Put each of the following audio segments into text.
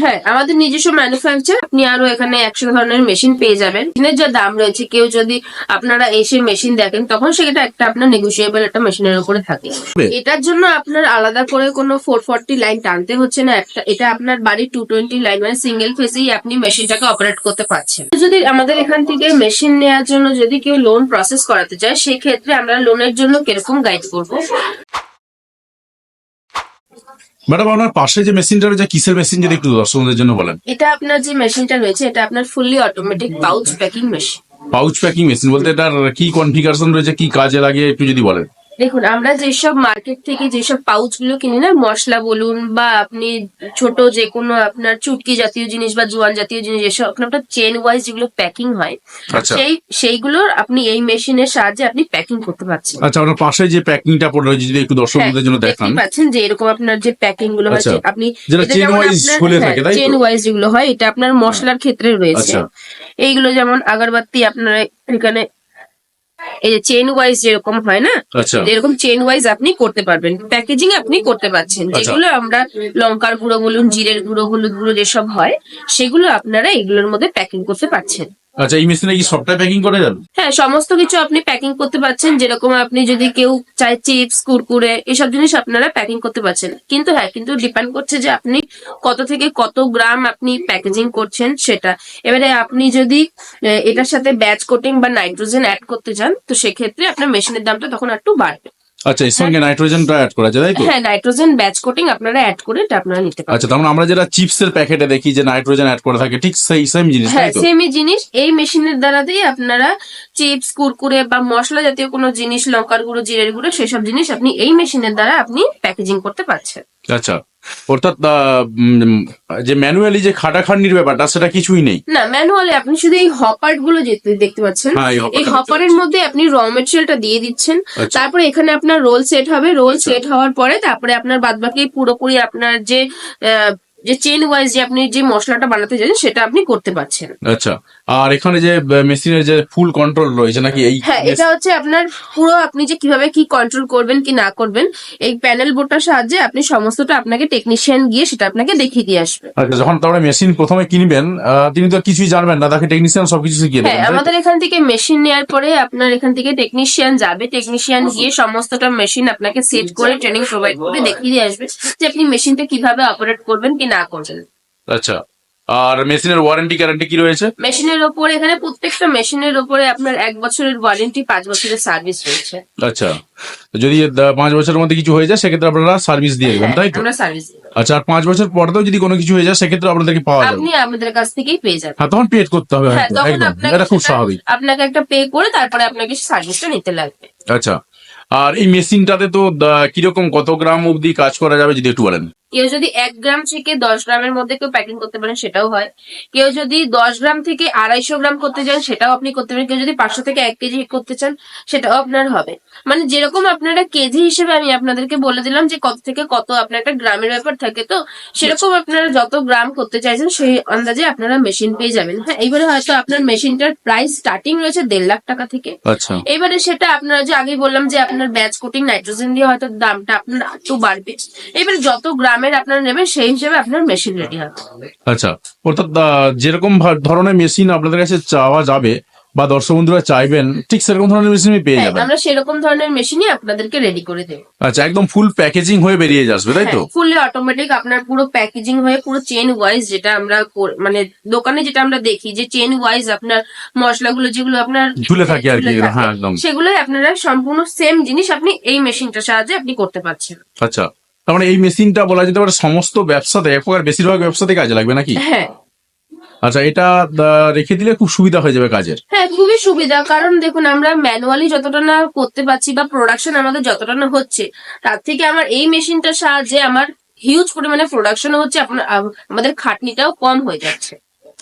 হ্যাঁ আমাদের নিজস্ব ম্যানুফ্যাকচার আপনি আরও এখানে একশো ধরনের মেশিন পেয়ে যাবেন। মেশিনের যা দাম রয়েছে কেউ যদি আপনারা এসে মেশিন দেখেন তখন সেটা একটা আপনার নেগোসিয়েবল একটা মেশিনের উপরে থাকে। এটার জন্য আপনার আলাদা করে কোনো ফোর ফর্টি লাইন টানতে হচ্ছে না একটা এটা আপনার বাড়ি টু টোয়েন্টি লাইন মানে সিঙ্গেল ফেসেই আপনি মেশিনটাকে অপারেট করতে পারছেন। যদি আমাদের এখান থেকে মেশিন নেওয়ার জন্য যদি কেউ লোন প্রসেস করাতে চায় সেক্ষেত্রে আমরা লোনের জন্য কীরকম গাইড করব? ম্যাডাম আপনার পাশে যে মেশিনটা রয়েছে কিসের মেশিন যদি একটু দর্শকদের জন্য বলেন? এটা আপনার যে মেশিনটা রয়েছে এটা আপনার fully automatic pouch packing machine pouch packing machine বলতে এটার কি কনফিগারেশন রয়েছে কি কাজে লাগে একটু যদি বলেন। দেখুন আমরা যেসব মার্কেট থেকে যেসব পাউচগুলো কিনি না মশলা বলুন বা আপনি ছোট যে কোনো আপনার চুটকি জাতীয় জিনিস বা জোয়ান জাতীয় জিনিস যেসব আপনার চেন ওয়াইজ যেগুলো প্যাকিং হয় আচ্ছা সেই সেইগুলোর আপনি এই মেশিনের সাহায্যে আপনি প্যাকিং করতে পারছেন আচ্ছা আপনার পাশে যে প্যাকিংটা পড়ে রয়েছে যদি একটু দর্শকদের জন্য দেখান পাচ্ছেন যে এরকম আপনার যে প্যাকিংগুলো আচ্ছা। আছে আপনি যেটা chain wise ঝুলে থাকে, তাই চেন ওয়াইজ যেগুলো হয় এটা আপনার মশলার ক্ষেত্রে রয়েছে আচ্ছা। এইগুলো যেমন আগরবাতি আপনার এখানে এই যে চেন ওয়াইজ যেরকম হয় না আচ্ছা। এরকম চেন ওয়াইজ আপনি করতে পারবেন। প্যাকেজিং আপনি করতে পারছেন। আচ্ছা। যেগুলো আমরা লঙ্কার গুঁড়ো বলুন জিরের গুঁড়ো হলুদ গুঁড়ো যেসব হয় সেগুলো আপনারা এগুলোর মধ্যে প্যাকিং করতে পারছেন। আচ্ছা এই মেশিনে কি সবটাই প্যাকিং করে যান হ্যাঁ সমস্ত কিছু আপনি প্যাকিং করতে পারছেন। যেরকম আপনি যদি কেউ চায় চিপস কুরকুরে, এসব জিনিস আপনারা প্যাকিং করতে পারছেন। কিন্তু হ্যাঁ কিন্তু ডিপেন্ড করছে যে আপনি কত থেকে কত গ্রাম আপনি প্যাকেজিং করছেন সেটা। এবারে আপনি যদি এটার সাথে ব্যাচ কোটিং বা নাইট্রোজেন অ্যাড করতে চান, তো সেক্ষেত্রে আপনার মেশিনের দামটা তখন একটু বাড়বে। আচ্ছা এর সঙ্গে নাইট্রোজেনটা অ্যাড করা যায় তাই তো? হ্যাঁ নাইট্রোজেন ব্যাচ কোটিং আপনারা অ্যাড করে এটা আপনারা নিতে পারেন আচ্ছা তার মানে আমরা যেটা চিপসের প্যাকেটে দেখি যে নাইট্রোজেন অ্যাড করা থাকে ঠিক সেই সেম জিনিস হ্যাঁ সেমই জিনিস। এই মেশিনের দিয়ে আপনারা চিপস কুরকুরে বা মশলা জাতীয় কোনো জিনিস লঙ্কার গুঁড়ো জিরের গুঁড়ো সেসব জিনিস আপনি এই মেশিনের দ্বারা আপনি প্যাকেজিং করতে পারছেন। আচ্ছা অর্থাৎ যে ম্যানুয়ালি যে খাটাখাটনির ব্যাপারটা সেটা কিছুই নেই। না ম্যানুয়ালি আপনি শুধু এই হপারগুলো যেতে দেখতে পাচ্ছেন হ্যাঁ এই হপারের মধ্যে আপনি র মেটেরিয়ালটা দিয়ে দিচ্ছেন। আচ্ছা। তারপরে এখানে আপনার রোল সেট হবে। রোল সেট হওয়ার পরে তারপরে আপনার বাদবাকি পুরোপুরি আপনার যে যে চেন ওয়াইজ যে আপনি যে মশলাটা বানাতে চান সেটা আপনি করতে পারছেন। আচ্ছা। আর এখানে যে মেশিনের যে ফুল কন্ট্রোল রয়েছে নাকি এই হ্যাঁ এটা হচ্ছে আপনার পুরো আপনি যে কীভাবে কি কন্ট্রোল করবেন কি না করবেন এই প্যানেল বোর্ডটার সাহায্যে আপনি সমস্তটা আপনাকে টেকনিশিয়ান গিয়ে সেটা আপনাকে দেখিয়ে দিয়ে আসবে। আচ্ছা যখন তারপরে মেশিন প্রথমে কিনবেন তিনি তো কিছুই জানবেন না তাকে টেকনিশিয়ান সবকিছু শিখিয়ে হ্যাঁ দেবেন আমাদের এখান থেকে মেশিন নেওয়ার পরে আপনার এখান থেকে টেকনিশিয়ান যাবে টেকনিশিয়ান গিয়ে সমস্তটা মেশিন আপনাকে সেট করে ট্রেনিং প্রোভাইড করে দেখিয়ে দিয়ে আসবে যে আপনি মেশিনটা কীভাবে অপারেট করবেন কি না করবেন আচ্ছা। আর মেশিনের ওয়ারেন্টি গ্যারান্টি কি রয়েছে? মেশিনের ওপরে এখানে প্রত্যেকটা মেশিনের ওপরে আপনার এক বছরের ওয়ারেন্টি পাঁচ বছরের সার্ভিস রয়েছে। আচ্ছা। যদি পাঁচ বছরের মধ্যে কিছু হয়ে যায় সেক্ষেত্রে আপনারা সার্ভিস দিয়ে দেবেন তাই তো? আমরা সার্ভিস আচ্ছা আর পাঁচ বছর পরেও যদি কোনো কিছু হয়ে যায় সেক্ষেত্রে আপনাদেরকে পাওয়া যাবে। আপনি আমাদের কাছ থেকেই পেয়ে যাবেন। হ্যাঁ তখন পেড করতে হবে হ্যাঁ তখন একদম। এটা খুব স্বাভাবিক। আপনাকে একটা পে করে তারপরে আপনাকে সার্ভিসটা নিতে লাগবে। আচ্ছা। আর এই মেশিনটাতে তো কীরকম কত গ্রাম অবধি কাজ করা যাবে যদি একটু বলেন? কেউ যদি এক গ্রাম থেকে দশ গ্রামের মধ্যে কেউ প্যাকিং করতে পারেন সেটাও হয়। কেউ যদি দশ গ্রাম থেকে আড়াইশো গ্রাম করতে চান সেটাও আপনি করতে পারেন। কেউ যদি পাঁচশো থেকে এক কেজি করতে চান সেটাও আপনার হবে। মানে যেরকম আপনারা কেজি হিসেবে আমি আপনাদেরকে বলে দিলাম যে কত থেকে কত আপনার একটা গ্রামের ব্যাপার থাকে তো সেরকম আপনারা যত গ্রাম করতে চাইছেন সেই আন্দাজে আপনারা মেশিন পেয়ে যাবেন। হ্যাঁ এইবারে হয়তো আপনার মেশিনটার প্রাইস স্টার্টিং রয়েছে দেড় লাখ টাকা থেকে। আচ্ছা। এবারে সেটা আপনারা যে আগে বললাম যে আপনার ব্যাচ কোটিং নাইট্রোজেন দিয়ে হয়তো দামটা আপনার একটু বাড়বে। এবারে যত গ্রামের আপনারা নেবেন সেই হিসেবে আপনার মেশিন রেডি হবে। আচ্ছা অর্থাৎ যেরকম ধরনের মেশিন আপনাদের কাছে চাওয়া যাবে বা দর্শক বন্ধুরা চাইবেন ঠিক সেরকম ধরনের মেশিন পেয়ে হ্যাঁ, যাবেন। আমরা সেরকম ধরনের মেশিনই আপনাদেরকে রেডি করে দেবো। আচ্ছা একদম ফুল প্যাকেজিং হয়ে বেরিয়ে আসবে তাই তো? ফুললি অটোমেটিক আপনার পুরো প্যাকেজিং হয়ে পুরো চেন ওয়াইজ যেটা আমরা মানে দোকানে যেটা আমরা দেখি যে চেন ওয়াইজ আপনার মশলাগুলো যেগুলো আপনার ঝুলে থাকে আর কি হ্যাঁ একদম। সেগুলোই আপনারা সম্পূর্ণ সেম জিনিস আপনি এই মেশিনটার সাহায্যে আপনি করতে পারছেন। আচ্ছা তার মানে এই মেশিনটা বলা যেতে পারে সমস্ত ব্যবসাতে এক প্রকার বেশিরভাগ ব্যবসাতে কাজে লাগবে নাকি? হ্যাঁ। আচ্ছা এটা রেখে দিলে খুব সুবিধা হয়ে যাবে কাজের। হ্যাঁ খুবই সুবিধা। কারণ দেখুন আমরা ম্যানুয়ালি যতটা না করতে পারছি বা প্রোডাকশন আমাদের যতটা না হচ্ছে তার থেকে আমার এই মেশিনটার সাহায্যে আমার হিউজ পরিমাণে প্রোডাকশন হচ্ছে আপনার আমাদের খাটনিটাও কম হয়ে যাচ্ছে।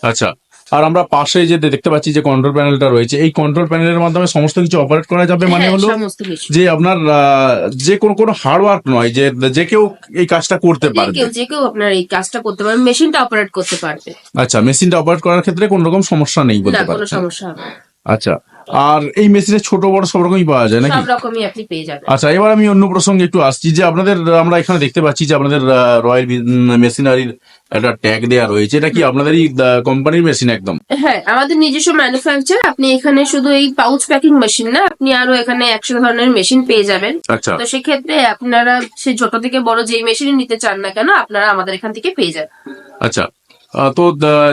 আচ্ছা আর আমরা পাশে যে দেখতে পাচ্ছি যে কন্ট্রোল প্যানেলটা রয়েছে এই কন্ট্রোল প্যানেলের মাধ্যমে সমস্ত কিছু অপারেট করা যাবে মানে হ্যাঁ, হলো যে আপনার যে কোনো কোনো হার্ডওয়ার্ক নয় যে যে কেউ এই কাজটা করতে পারবে। যে কেউ আপনার এই কাজটা করতে পারবে মেশিনটা অপারেট করতে পারবে। আচ্ছা মেশিনটা অপারেট করার ক্ষেত্রে কোনো রকম সমস্যা নেই না বলতে কোনো সমস্যা হবে। আচ্ছা আর এই মেশিনে ছোট বড় সব রকমই পাওয়া যায় নাকি? সব রকমই আপনি পেয়ে যাবেন। আচ্ছা এবার আমি অন্য প্রসঙ্গে একটু আসছি যে আপনাদের আমরা এখানে দেখতে পাচ্ছি যে আপনাদের রয়্যাল মেশিনারির একটা ট্যাগ দেওয়া রয়েছে। এটা কি আপনাদেরই কোম্পানির মেশিন একদম? হ্যাঁ আমাদের নিজস্ব ম্যানুফ্যাকচার আপনি এখানে শুধু এই পাউচ প্যাকিং মেশিন না আপনি আরও এখানে একশো ধরনের মেশিন পেয়ে যাবেন। আচ্ছা। তো সেক্ষেত্রে আপনারা সে ছোট থেকে বড় যেই মেশিন নিতে চান না কেন আপনারা আমাদের এখান থেকে পেয়ে যাবেন। আচ্ছা তো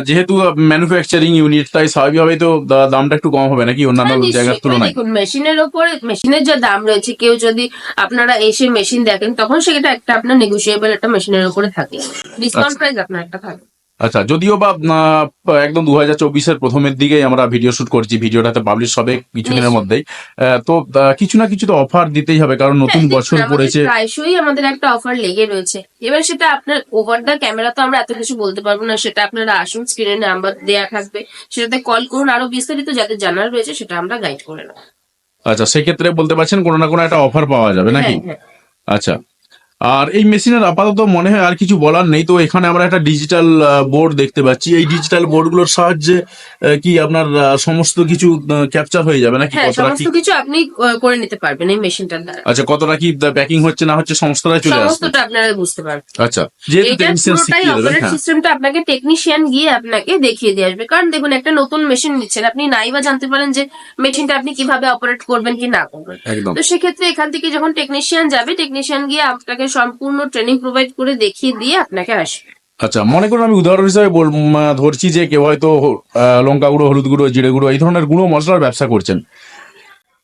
যেহেতু ম্যানুফ্যাকচারিং ইউনিট তাই স্বাভাবিকভাবে তো দামটা একটু কম হবে নাকি অন্যান্য হ্যাঁ, জায়গার তুলনায়? দেখুন মেশিনের ওপরে মেশিনের যা দাম রয়েছে কেউ যদি আপনারা এসে মেশিন দেখেন তখন সেটা একটা আপনার নেগোসিয়েবল একটা মেশিনের উপরে থাকে। ডিসকাউন্ট প্রাইস আপনার একটা থাকে আচ্ছা যদিও বা একদম দু হাজার চব্বিশের প্রথমের দিকেই আমরা ভিডিও শুট করছি ভিডিওটাতে পাবলিশ হবে কিছুদিনের। মধ্যেই। তো কিছু না কিছু তো অফার দিতেই হবে কারণ নতুন হ্যাঁ, বছর আমাদের পড়েছে। প্রায়শই আমাদের একটা অফার লেগে রয়েছে। এবার সেটা আপনার ওভার দ্য ক্যামেরা তো আমরা এত কিছু বলতে পারব না সেটা আপনারা আসুন স্ক্রিনে নাম্বার দেয়া থাকবে। সেটাতে কল করুন আরও বিস্তারিত যাদের জানার রয়েছে সেটা আমরা গাইড করে নেব। আচ্ছা সেক্ষেত্রে বলতে পারছেন কোনো না কোনো একটা অফার পাওয়া যাবে নাকি? হ্যাঁ, হ্যাঁ। আচ্ছা আর এই মেশিনের আপাতত মনে হয় আর কিছু বলার নেই। তো এখানে আমরা একটা ডিজিটাল বোর্ড দেখতে পাচ্ছি। এই ডিজিটাল বোর্ডগুলোর সাহায্যে কি আপনার সমস্ত কিছু ক্যাপচার হয়ে যাবে নাকি? হ্যাঁ কতটা কি সমস্ত কিছু আপনি করে নিতে পারবেন এই মেশিনটার দ্বারা। আচ্ছা কতটা কি প্যাকিং হচ্ছে না হচ্ছে সমস্তটাই চলে আসবে? সমস্তটা আপনারা বুঝতে পারবেন। আচ্ছা যেহেতু এটা টেকনিশিয়ান পুরোটাই শিখিয়ে দেবেন অপারেট হ্যাঁ। সিস্টেমটা আপনাকে টেকনিশিয়ান গিয়ে আপনাকে দেখিয়ে দিয়ে আসবে। কারণ দেখুন একটা নতুন মেশিন নিচ্ছেন আপনি নাই বা জানতে পারেন যে মেশিনটা আপনি কীভাবে অপারেট করবেন কি না করবেন। একদম। তো সেক্ষেত্রে এখান থেকে যখন টেকনিশিয়ান যাবে টেকনিশিয়ান গিয়ে আপনাকে সম্পূর্ণ ট্রেনিং প্রোভাইড করে দেখিয়ে দিয়ে আপনাকে আসবে। আচ্ছা মনে করুন আমি উদাহরণ হিসাবে ধরছি যে কেউ হয়তো লঙ্কা গুঁড়ো হলুদ গুঁড়ো জিরে গুঁড়ো এই ধরনের গুঁড়ো মশলার ব্যবসা করছেন।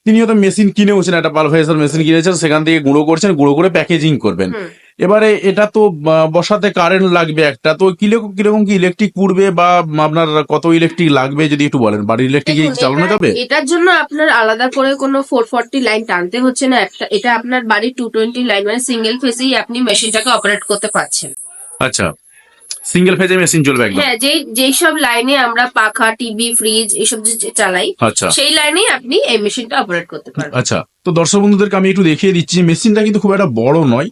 তিনি হয়তো মেশিন কিনেওছেন একটা পালফেসার মেশিন কিনেছেন সেখান থেকে গুঁড়ো করছেন গুঁড়ো করে প্যাকেজিং করবেন। এবারে এটা তো বসাতে কারেন্ট লাগবে একটা। তো কীরকম কীরকম কি ইলেকট্রিক পুড়বে বা আপনার কত ইলেকট্রিক লাগবে যদি একটু বলেন? বাড়ির ইলেকট্রিক চালানো যাবে? এটার জন্য আপনার আলাদা করে কোনো ফোর ফর্টি লাইন টানতে হচ্ছে না। একটা এটা আপনার বাড়ির টু টোয়েন্টি লাইন মানে সিঙ্গেল ফেসেই আপনি মেশিনটাকে অপারেট করতে পারছেন। আচ্ছা সিঙ্গেল ফেজে মেশিন চলবে একদম? হ্যাঁ যে যেই সব লাইনে আমরা পাখা টিভি ফ্রিজ এসব যে চালাই আচ্ছা। সেই লাইনেই আপনি এই মেশিনটা অপারেট করতে পারবেন। আচ্ছা তো দর্শক বন্ধুদেরকে আমি একটু দেখিয়ে দিচ্ছি মেশিনটা কিন্তু খুব একটা বড় নয়।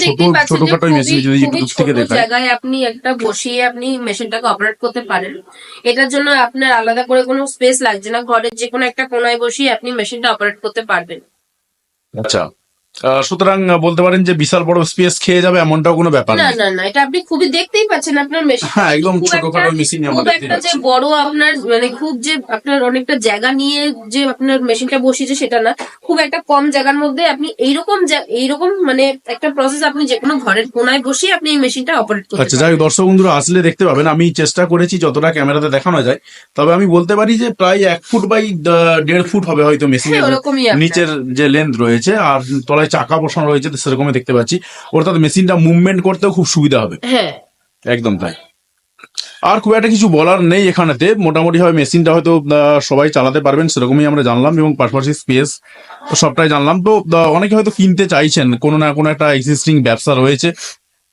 ছোট ছোটখাটো মেশিন যদি একটু দূর থেকে দেখেন দেখায়। জায়গায় আপনি একটা বসিয়ে আপনি মেশিনটাকে অপারেট করতে পারেন। এটার জন্য আপনার আলাদা করে কোনো স্পেস লাগছে না। ঘরের যে কোনো একটা কোনায় বসিয়ে আপনি মেশিনটা অপারেট করতে পারবেন। আচ্ছা। সুতরাং বলতে পারেন যে বিশাল বড় স্পেস খেয়ে যাবে এমনটাও কোনো ব্যাপার না না না এটা আপনি খুবই দেখতেই পাচ্ছেন আপনার মেশিন হ্যাঁ একদম ছোটখাটো মেশিন খুব একটা যে বড় আপনার মানে খুব যে আপনার অনেকটা জায়গা নিয়ে যে আপনার মেশিনটা বসিয়েছে সেটা না খুব একটা কম জায়গার মধ্যে আপনি এইরকম এইরকম মানে একটা প্রসেস আপনি যে কোনো ঘরের কোনায় বসিয়ে আপনি এই মেশিনটা অপারেট করতে আচ্ছা যাই দর্শক বন্ধুরা আসলে দেখতে পাবেন আমি চেষ্টা করেছি যতটা ক্যামেরাতে দেখানো যায় তবে আমি বলতে পারি যে প্রায় এক ফুট বাই দেড় ফুট হবে হয়তো হ্যাঁ মেশিনের নিচের যে লেন্থ রয়েছে আর তলায় চাকা বসানো রয়েছে সেরকমই দেখতে পাচ্ছি। অর্থাৎ মেশিনটা মুভমেন্ট করতেও খুব সুবিধা হবে। হ্যাঁ। একদম তাই। আর খুব একটা কিছু বলার নেই এখানেতে। মোটামুটি ভাবে মেশিনটা হয়তো সবাই চালাতে পারবেন সেরকমই আমরা জানলাম এবং পাশাপাশি স্পেস সবটাই জানলাম। তো অনেকে হয়তো কিনতে চাইছেন কোনো না কোনো একটা এক্সিস্টিং ব্যবসা রয়েছে।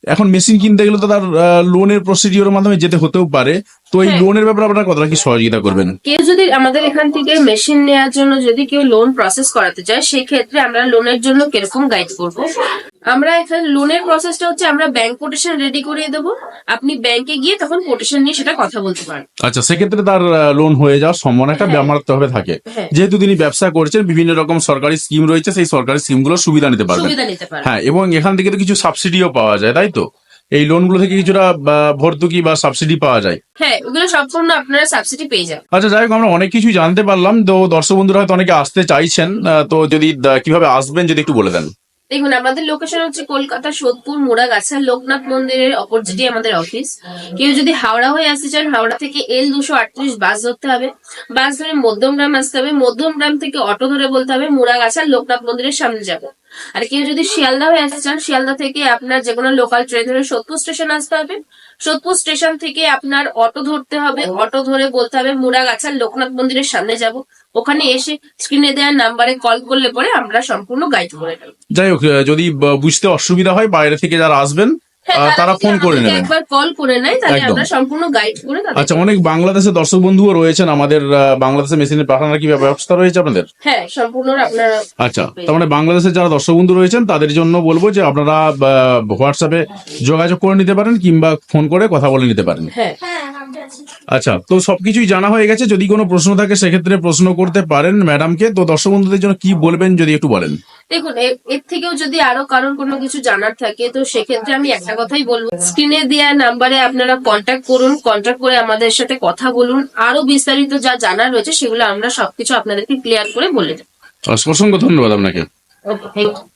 এখন মেশিন কিনতে গেলে তো তার লোনের প্রসিডিওর মাধ্যমে যেতে হতেও পারে। তো এই হ্যাঁ। লোনের ব্যাপারে আপনারা কতটা কি সহযোগিতা করবেন? কেউ যদি আমাদের এখান থেকে মেশিন নেওয়ার জন্য যদি কেউ লোন প্রসেস করাতে চায় সেক্ষেত্রে আমরা লোনের জন্য কীরকম গাইড করব? আমরা এখানে লোনের প্রসেসটা হচ্ছে আমরা ব্যাংক কোটেশন রেডি করিয়ে দেবো। আপনি ব্যাংকে গিয়ে তখন কোটেশন নিয়ে সেটা কথা বলতে পারেন। আচ্ছা সেক্ষেত্রে তার লোন হয়ে যাওয়ার সম্ভাবনা একটা হ্যাঁ। মারাত্মকভাবে থাকে। হ্যাঁ। যেহেতু তিনি ব্যবসা করছেন বিভিন্ন রকম সরকারি স্কিম রয়েছে সেই সরকারি স্কিমগুলোর সুবিধা নিতে পারবেন। সুবিধা নিতে পারেন হ্যাঁ এবং এখান থেকে তো কিছু সাবসিডিও পাওয়া যায় তাই তো? এই লোনগুলো থেকে কিছুটা ভর্তুকি বা সাবসিডি পাওয়া যায়। হ্যাঁ ওগুলো সম্পূর্ণ আপনারা সাবসিডি পেয়ে যাবেন। আচ্ছা যাই হোক আমরা অনেক কিছু জানতে পারলাম। তো দর্শক বন্ধুরা হয়তো অনেকে আসতে চাইছেন তো যদি কীভাবে আসবেন যদি একটু বলে দেন। দেখুন আমাদের লোকেশন হচ্ছে কলকাতা সোদপুর মোড়াগাছা লোকনাথ মন্দিরের অপোজিটে আমাদের অফিস কেউ যদি হাওড়া হয়ে আসতে চান হাওড়া থেকে এল দুশো আটত্রিশ বাস ধরতে হবে। বাস ধরে মধ্যমগ্রাম আসতে হবে। মধ্যমগ্রাম থেকে অটো ধরে বলতে হবে মোড়াগাছা লোকনাথ মন্দিরের সামনে যাবে। আর কেউ যদি শিয়ালদা হয়ে আসতে চান, শিয়ালদা থেকে আপনার যে কোনো লোকাল ট্রেন ধরে সোদপুর স্টেশন আসতে হবে। সোদপুর স্টেশন থেকে আপনার অটো ধরতে হবে। অটো ধরে বলতে হবে মুড়াগাছা লোকনাথ মন্দিরের সামনে যাব। ওখানে এসে স্ক্রিনে দেওয়ার নাম্বারে কল করলে পরে আমরা সম্পূর্ণ গাইড করে দেবো যাই হোক যদি বুঝতে অসুবিধা হয়, বাইরে থেকে যারা আসবেন তারা ফোন করে নেবেন একবার কল করে নেয় তাহলে আমরা সম্পূর্ণ গাইড করে আচ্ছা অনেক বাংলাদেশের দর্শক বন্ধুও রয়েছেন আমাদের বাংলাদেশে মেশিনে পাঠানোর কি ব্যবস্থা রয়েছে আপনাদের? হ্যাঁ সম্পূর্ণ আপনারা আচ্ছা তার মানে বাংলাদেশের যারা দর্শক বন্ধু রয়েছেন তাদের জন্য বলব যে আপনারা হোয়াটসঅ্যাপে যোগাযোগ করে নিতে পারেন কিংবা ফোন করে কথা বলে নিতে পারেন। হ্যাঁ আচ্ছা তো সবকিছুই জানা হয়ে গেছে। যদি কোনো প্রশ্ন থাকে সেক্ষেত্রে প্রশ্ন করতে পারেন ম্যাডামকে। তো দর্শক বন্ধুদের জন্য কি বলবেন যদি একটু বলেন? দেখুন এর থেকেও যদি আরও কারোর কোনো কিছু জানার থাকে তো সেক্ষেত্রে আমি একটা কথাই বলব। স্ক্রিনে দেওয়া নাম্বারে আপনারা কন্ট্যাক্ট করুন কন্ট্যাক্ট করে আমাদের সাথে কথা বলুন। আরও বিস্তারিত যা জানার রয়েছে সেগুলো আমরা সবকিছু আপনাদেরকে ক্লিয়ার করে বলে দেবো। অসংখ্য ধন্যবাদ আপনাকে। Okay thank you